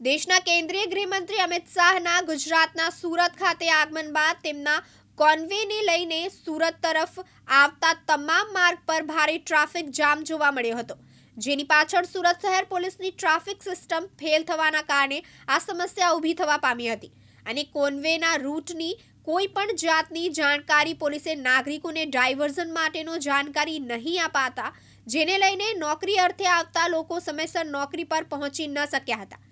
દેશના કેન્દ્રીય ગૃહમંત્રી અમિત શાહના ગુજરાતના સુરત ખાતે આગમન બાદ તેમના કોન્વેને લઈને સુરત તરફ આવતા તમામ માર્ગ પર ભારે ટ્રાફિક જામ જોવા મળ્યો હતો. જેની પાછળ સુરત શહેર પોલીસની ટ્રાફિક સિસ્ટમ ફેલ થવાના કારણે આ સમસ્યા ઊભી થવા પામી હતી અને કોન્વેના રૂટની કોઈ પણ જાતની જાણકારી પોલીસે નાગરિકોને ડાયવર્ઝન માટેનો જાણકારી નહીં અપાતા, જેને લઈને નોકરી અર્થે આવતા લોકો સમયસર નોકરી પર પહોંચી ન શક્યા હતા.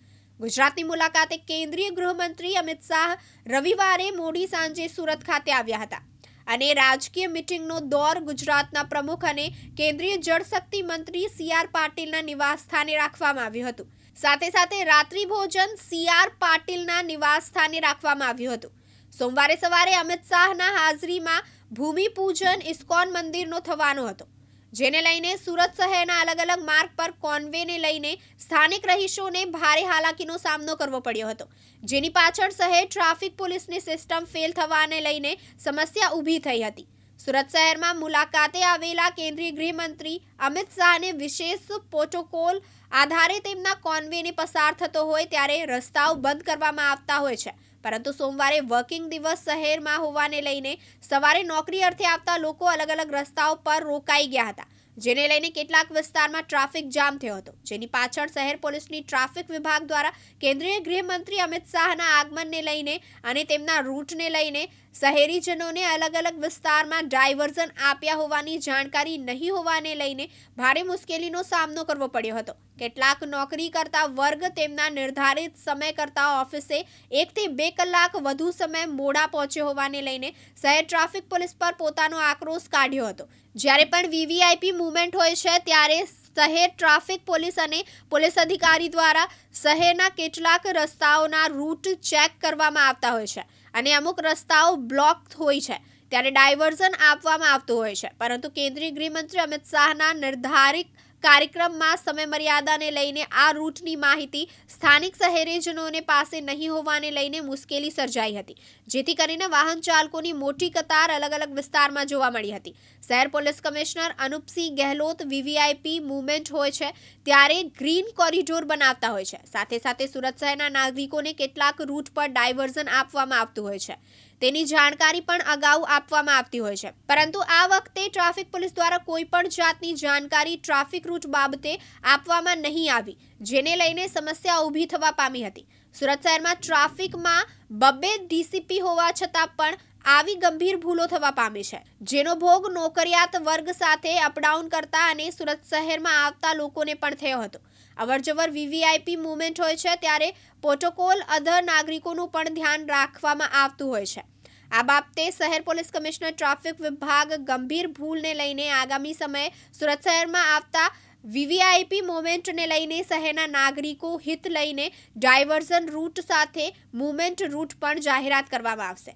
ગુજરાતની મુલાકાતે કેન્દ્રીય ગૃહમંત્રી અમિત શાહ રવિવારે મોડી સાંજે સુરત ખાતે આવ્યા હતા. અને રાજકીય મિટિંગનો દોર ગુજરાતના પ્રમુખ અને કેન્દ્રીય જળશક્તિ મંત્રી સી આર પાટીલના નિવાસ સ્થાને રાખવામાં આવ્યું હતું. સાથે સાથે રાત્રિ ભોજન સી આર પાટીલના નિવાસ રાખવામાં આવ્યું હતું. સોમવારે સવારે અમિત શાહના હાજરીમાં ભૂમિપૂજન ઇસ્કોન મંદિરનો થવાનો હતો. જેને લઈને સુરત શહેરના અલગ અલગ માર્ગ પર કોન્વેને લઈને સ્થાનિક રહીશોને ભારે હાલાકીનો સામનો કરવો પડ્યો હતો. જેની પાછળ શહેર ટ્રાફિક પોલીસની સિસ્ટમ ફેલ થવાને લઈને સમસ્યા ઊભી થઈ હતી. સુરત શહેરમાં મુલાકાતે આવેલા કેન્દ્રીય ગૃહમંત્રી અમિત શાહને વિશેષ પ્રોટોકોલ આધારે તેમના કોન્વેને પસાર થતો હોય ત્યારે રસ્તાઓ બંધ કરવામાં આવતા હોય છે. પરંતુ સોમવારે વર્કિંગ દિવસ શહેરમાં હોવાને લઈને સવારે નોકરી અર્થે આવતા લોકો અલગ અલગ રસ્તાઓ પર રોકાઈ ગયા હતા. જેને લઈને કેટલાક વિસ્તારમાં ટ્રાફિક જામ થયો હતો. જેની પાછળ શહેર પોલીસની ટ્રાફિક વિભાગ દ્વારા કેન્દ્રીય ગૃહમંત્રી અમિત શાહના આગમનને લઈને અને તેમના રૂટને લઈને શહેરીજનોને અલગ અલગ વિસ્તારમાં ડાયવર્ઝન આપ્યા હોવાની જાણકારી નહીં હોવાને લઈને ભારે મુશ્કેલીનો સામનો કરવો પડ્યો હતો. કેટલાક નોકરી કરતા વર્ગ તેમના નિર્ધારિત સમય કરતા ઓફિસે એકથી બે કલાક વધુ સમય મોડા પહોંચ્યો હોવાને લઈને શહેર ટ્રાફિક પોલીસ પર પોતાનો આક્રોશ કાઢ્યો હતો. જ્યારે પણ વીવીઆઈપી મુવમેન્ટ હોય છે, ત્યારે શહેર ટ્રાફિક પોલીસ અને પોલીસ અધિકારી દ્વારા શહેરના કેટલાક રસ્તાઓના રૂટ ચેક કરવામાં આવતા હોય છે અને અમુક રસ્તાઓ બ્લોક હોય છે, ત્યારે ડાયવર્ઝન આપવામાં આવતું હોય છે. પરંતુ કેન્દ્રીય ગૃહમંત્રી અમિત શાહના નિર્ધારિત કાર્યક્રમમાં સમયમર્યાદાને લઈને આ રૂટની માહિતી સ્થાનિક શહેરીજનોને પાસે નહીં હોવાને લઈને મુશ્કેલી સર્જાઈ હતી, જેથી કરીને વાહન ચાલકોની મોટી કતાર અલગ અલગ વિસ્તારમાં જોવા મળી હતી. શહેર police commissioner Anupsinh Gehlot VVIP movement હોય છે ત્યારે ગ્રીન કોરિડોર બનાવતા હોય છે. સાથે સાથે સુરત શહેરના નાગરિકોને કેટલાક રૂટ પર ડાયવર્ઝન આપવામાં આવતું હોય છે. તેની જાણકારી પણ અગાઉ આપવામાં આવતી હોય છે. પરંતુ આ વખતે ટ્રાફિક પોલીસ દ્વારા કોઈ પણ જાતની જાણકારી ટ્રાફિક રૂટ બાબતે આપવામાં નહીં આવી, જેને લઈને સમસ્યા ઊભી થવા પામી હતી. સુરત શહેરમાં ટ્રાફિકમાં બબ્બે ડીસીપી હોવા છતાં પણ આવી ગંભીર ભૂલો થવા પામી છે. જેનો ભોગ નોકરિયાત વર્ગ સાથે અપડાઉન કરતા અને સુરત શહેરમાં આવતા લોકોને પણ થયો હતો. અવરજવર વીવીઆઈપી મુવમેન્ટ હોય છે, ત્યારે પ્રોટોકોલ અધર નાગરિકોનું પણ ધ્યાન રાખવામાં આવતું હોય છે. આ બાબતે શહેર પોલીસ કમિશનર ટ્રાફિક વિભાગ ગંભીર ભૂલને લઈને આગામી સમયે સુરત શહેરમાં આવતા વીવીઆઈપી મુવમેન્ટને લઈને શહેરના નાગરિકો હિત લઈને ડાયવર્ઝન રૂટ સાથે મુવમેન્ટ રૂટ પણ જાહેરાત કરવામાં આવશે.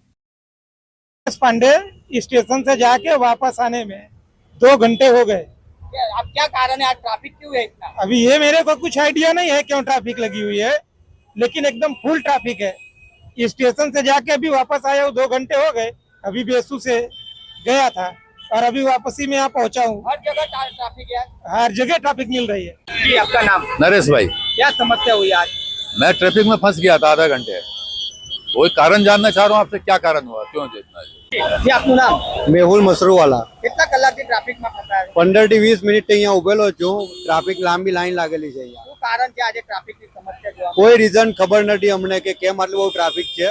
પાંડે સ્ટેશન સે જાકે વાપસ આને મેં દો ઘંટે હો ગયે. अब क्या कारण है? आज ट्रैफ़िक क्यों है इतना? अभी ये मेरे को कुछ आइडिया नहीं है क्यों ट्रैफ़िक लगी हुई है लेकिन एकदम फुल ट्रैफ़िक है। स्टेशन से जाके अभी वापस आया हूँ दो घंटे हो गए अभी बेसू से गया था और अभी वापसी में यहाँ पहुँचा हूँ। हर जगह ट्रैफ़िक है। हर जगह ट्रैफ़िक मिल रही है। जी आपका नाम? नरेश भाई। क्या समस्या हुई आज? मैं ट्रैफ़िक में फंस गया था आधा घंटे। कोई कारण जानना चाह रहा हूँ आपसे क्या कारण हुआ क्यों जितना जी આપનું નામ? મેહુલ મસરૂવાલા. કેટલા કલાકથી ટ્રાફિકમાં ફસાયા? પંદરથી વીસ મિનિટ અહીંયા ઊભેલો છું. ટ્રાફિક લાંબી લાઈન લાગેલી છે અહીંયા. શું કારણ છે આજે ટ્રાફિકની સમસ્યા જોવા કોઈ રીઝન ખબર નથી અમને કે કેમ આટલું બહુ ટ્રાફિક છે.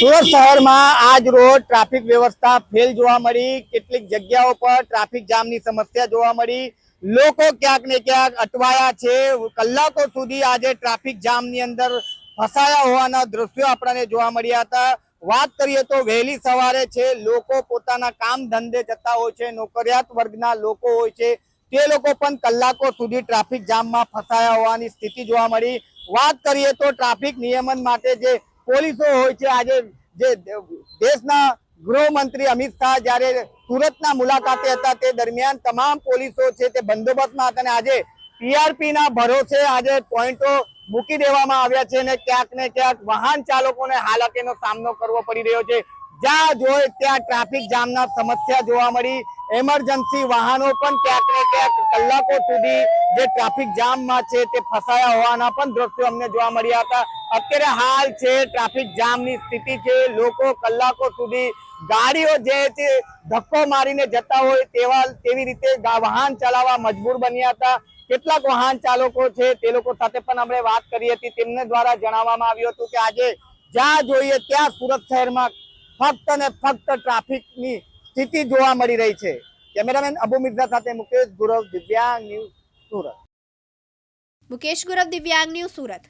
સુરત શહેરમાં આજ રોજ ટ્રાફિક વ્યવસ્થા ફેલ જોવા મળી. કેટલીક જગ્યાઓ પર ટ્રાફિક જામની સમસ્યા જોવા મળી. લોકો ક્યાંક ને ક્યાંક અટવાયા છે. કલાકો સુધી આજે ટ્રાફિક જામની અંદર ફસાયા હોવાના દ્રશ્યો આપણને જોવા મળ્યા હતા. વાત કરીએ તો વહેલી સવારે છે, લોકો પોતાના કામ ધંધે જતા હોય છે, નોકરિયાત વર્ગના લોકો હોય છે. તે લોકો પણ કલાકો સુધી ટ્રાફિક જામમાં ફસાયા હોવાની સ્થિતિ જોવા મળી. વાત કરીએ તો ટ્રાફિક નિયમન માટે જે પોલીસો હોય છે, આજે જે દેશના ગૃહમંત્રી અમિત શાહ જ્યારે સુરતના મુલાકાતે હતા, તે દરમિયાન તમામ પોલીસો છે તે બંદોબસ્તમાં હતા અને આજે પીઆરપીના ભરોસે આજે પોઈન્ટો મૂકી દેવામાં આવ્યા છે અને ક્યાંક ને ક્યાંક વાહન ચાલકોને હાલાકીનો સામનો કરવો પડી રહ્યો છે. જ્યાં જોય ત્યાં ટ્રાફિક જામના સમસ્યા જોવા મળી. એમરજન્સી વાહનો પણ ક્યાંક ને ક્યાંક કલાકો સુધી જે ટ્રાફિક જામમાં છે તે ફસાયા હોવાના પણ દ્રશ્યો અમને જોવા મળ્યા હતા. અત્યારે હાલ છે ટ્રાફિક જામની સ્થિતિ છે. લોકો કલાકો સુધી ગાડીઓ જે છે ધક્કો મારીને જતા હોય તેવા તેવી રીતે વાહન ચલાવવા મજબૂર બન્યા હતા. કેટલાક વાહન ચાલકો છે તે લોકો સાથે પણ આપણે વાત કરી હતી. તેમને દ્વારા જણાવવામાં આવ્યું હતું કે આજે જ્યાં જોઈએ ત્યાં સુરત શહેરમાં ફક્ત ને ફક્ત ટ્રાફિકની સ્થિતિ જોવા મળી રહી છે. કેમેરામેન અબુ મિર્ઝા સાથે મુકેશ ગુરવ, દિવ્યાંગ ન્યૂઝ સુરત. મુકેશ ગુરવ, દિવ્યાંગ ન્યૂઝ સુરત.